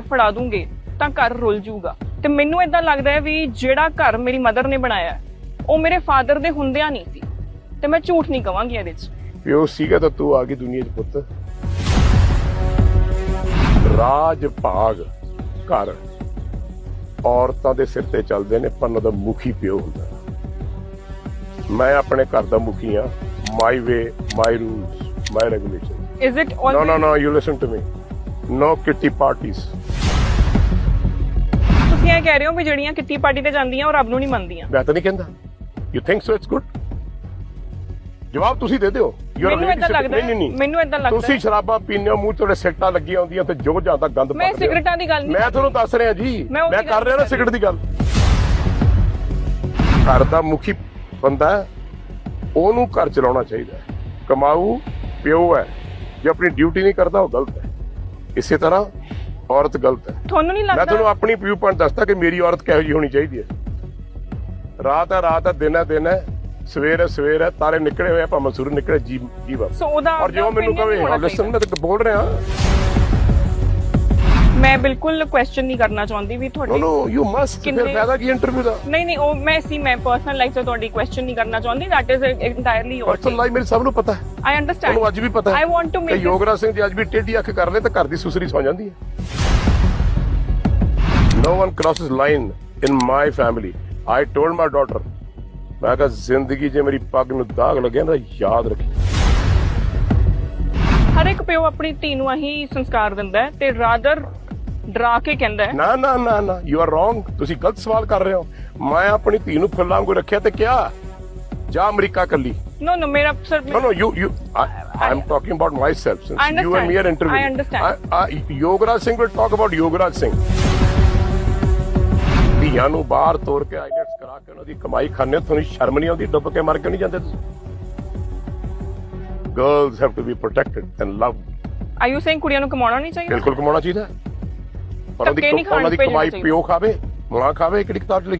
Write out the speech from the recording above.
ਫੜਾ ਦੂੰਗੇ ਤਾਂ ਘਰ ਰੁੱਲ ਜਾਊਗਾ ਤੇ ਮੈਨੂੰ ਇਦਾਂ ਲੱਗਦਾ ਹੈ ਵੀ ਜਿਹੜਾ ਘਰ ਮੇਰੀ ਮਦਰ ਨੇ ਬਣਾਇਆ ਉਹ ਮੇਰੇ ਫਾਦਰ ਦੇ ਹੁੰਦਿਆਂ ਨਹੀਂ ਸੀ। ਤੇ ਮੈਂ ਝੂਠ ਨਹੀਂ ਕਵਾਂਗੀ ਇਹਦੇ 'ਚ। ਪਿਓ ਸੀਗਾ ਤਾਂ ਤੂੰ ਆ ਗਈ ਦੁਨੀਆ 'ਚ ਪੁੱਤ। ਰਾਜ ਭਾਗ ਘਰ। ਔਰਤਾਂ ਦੇ ਸਿਰ ਤੇ ਚੱਲਦੇ ਨੇ ਪਰ ਦਾ ਮੁਖੀ ਪਿਓ ਹੁੰਦਾ। ਮੈਂ ਆਪਣੇ ਘਰ ਦਾ ਮੁਖੀ ਆ my way my rules my regulation is it No, no, no, you listen to me. No kitty parties. ਤੁਸੀਂ ਇਹ ਕਹਿ ਰਹੇ ਹੋ ਵੀ ਜਿਹੜੀਆਂ ਕਿੱਟੀ ਪਾਰਟੀ ਤੇ ਜਾਂਦੀਆਂ ਉਹ ਰੱਬ ਨੂੰ ਨਹੀਂ ਮੰਨਦੀਆਂ। ਮੈਂ ਤਾਂ ਨਹੀਂ ਕਹਿੰਦਾ। You think so it's good ਜਵਾਬ ਤੁਸੀਂ ਦੇ ਦਿਓ। ਮੈਨੂੰ ਇਦਾਂ ਲੱਗਦਾ। ਮੈਨੂੰ ਇਦਾਂ ਲੱਗਦਾ। ਤੁਸੀਂ ਸ਼ਰਾਬਾਂ ਪੀਂਦੇ ਹੋ ਮੂੰਹ ਤੁਹਾਡੇ ਸਿਗਰਟਾਂ ਲੱਗੀਆਂ ਹੁੰਦੀਆਂ ਤੇ ਜੋ ਜਾਂਦਾ ਗੰਦ ਮੈਂ ਪੱਕਦੇ ਹੋ। ਸਿਗਰਟਾਂ ਦੀ ਗੱਲ ਨਹੀਂ ਮੈਂ ਤੁਹਾਨੂੰ ਦੱਸ ਰਿਹਾ ਜੀ। ਮੈਂ ਮੈਂ ਕਰ ਰਿਹਾ ਨਾ ਸਿਗਰਟ ਦੀ ਗੱਲ। ਘਰ ਦਾ ਮੁਖੀ ਬੰਦਾ ਉਹਨੂੰ ਘਰ ਚਲਾਉਣਾ ਚਾਹੀਦਾ ਕਮਾਊ ਪਿਓ ਹੈ। ਜੇ ਆਪਣੀ ਡਿਊਟੀ ਨਹੀਂ ਕਰਦਾ ਉਹ ਗਲਤ ਹੈ। ਇਸੇ ਤਰ੍ਹਾਂ ਔਰਤ ਗਲਤ ਹੈ। ਤੁਹਾਨੂੰ ਨਹੀਂ ਮੈਂ ਤੁਹਾਨੂੰ ਲੱਗਦਾ ਆਪਣੀ ਵਿਊ ਪੁਆਇੰਟ ਦੱਸਦਾ ਕਿ ਮੇਰੀ ਔਰਤ ਕਿਹੋ ਜਿਹੀ ਹੋਣੀ ਚਾਹੀਦੀ ਹੈ। ਰਾਤ ਹੈ ਰਾਤ ਹੈ ਦਿਨ ਹੈ ਦਿਨ ਹੈ ਸਵੇਰ ਹੈ ਸਵੇਰ ਹੈ ਤਾਰੇ ਨਿਕਲੇ ਹੋਏ ਆ ਭਾਵੇਂ ਸੂਰਜ ਨਿਕਲੇ ਜੀ ਜੀ ਬਸ ਸੋ ਉਹਦਾ ਔਰ ਜੋ ਮੈਨੂੰ ਕਹੇ ਲਿਸਨ ਮੈਂ ਤਾਂ ਬੋਲ ਰਿਹਾ। ਮੈਂ ਬਿਲਕੁਲ ਕੁਐਸਚਨ ਨਹੀਂ ਕਰਨਾ ਚਾਹੁੰਦੀ ਵੀ ਤੁਹਾਡੀ ਨੋ ਯੂ ਮਸਟ ਫਿਰ ਫਾਇਦਾ ਕੀ ਇੰਟਰਵਿਊ ਦਾ? ਨਹੀਂ ਨਹੀਂ ਉਹ ਮੈਂ ਸੀ ਮੈਂ ਪਰਸਨਲ ਲਾਈਫ 'ਚ ਤੁਹਾਡੀ ਕੁਐਸਚਨ ਨਹੀਂ ਕਰਨਾ ਚਾਹੁੰਦੀ that is entirely your personal life ਮੇਰੇ ਸਭ ਨੂੰ ਪਤਾ ਹੈ। ਆਈ ਅੰਡਰਸਟੈਂਡ ਉਹਨੂੰ ਅੱਜ ਵੀ ਪਤਾ ਹੈ I want to ਕਿ make ਯੋਗਰਾਜ ਸਿੰਘ ਜੀ ਅੱਜ ਵੀ ਟੇਢੀ ਅੱਖ ਕਰ ਲੈ ਤਾਂ ਘਰ ਦੀ ਸੁਸਰੀ ਸੌ ਜਾਂਦੀ ਹੈ। No one crosses line in my family i told my daughter ਮੈਂ ਕਿਹਾ ਜ਼ਿੰਦਗੀ 'ਚ ਮੇਰੀ ਪੱਗ ਨੂੰ ਦਾਗ ਲੱਗਿਆ ਨਾ ਯਾਦ ਰੱਖੀ ਹਰ ਇੱਕ ਪਿਓ ਆਪਣੀ ਧੀ ਨੂੰ ਇਹੀ ਸੰਸਕਾਰ ਦਿੰਦਾ ਹੈ ਤੇ ਰਾਦਰ ਡਰਾ ਕੇ ਕਹਿੰਦਾ ਹੈ ਨਾ ਨਾ ਨਾ ਨਾ ਯੂ ਆਰ ਰੋਂਗ ਤੁਸੀਂ ਗਲਤ ਸਵਾਲ ਕਰ ਰਹੇ ਹੋ ਮੈਂ ਆਪਣੀ ਧੀ ਨੂੰ ਫੁੱਲਾਂ ਵਾਂਗੂ ਰੱਖਿਆ ਤੇ ਕਿਹਾ ਜਾ ਅਮਰੀਕਾ ਕੱਲੀ ਨੋ ਨੋ ਮੇਰਾ sir No, no, you, you. I, I'm talking about myself. Since I you and me are understand. interviewing. I understand. I, I, Yogaraj Singh ਧੀਆਂ ਨੂੰ ਬਾਹਰ ਤੋਰ ਕੇ ਆਈਲੈਟਸ ਕਰਾ ਕੇ ਉਹਨਾਂ ਦੀ ਕਮਾਈ ਖਾਣੇ ਤੁਹਾਨੂੰ ਸ਼ਰਮ ਨਹੀਂ ਆਉਂਦੀ? ਡੁੱਬ ਕੇ ਮਰ ਕੇ ਨਹੀਂ ਜਾਂਦੇ ਤੁਸੀਂ? Girls have to be protected and loved are you saying ਕੁੜੀਆਂ ਨੂੰ ਕਮਾਉਣਾ ਨਹੀਂ ਚਾਹੀਦਾ? ਬਿਲਕੁਲ ਕਮਾਉਣਾ ਚਾਹੀਦਾ। ਪਰ ਉਹਦੀ ਕਮਾਈ ਪਿਓ ਖਾਵੇ ਮਾਂ ਖਾਵੇ ਕਿਹੜੀ ਕਿਤਾਬ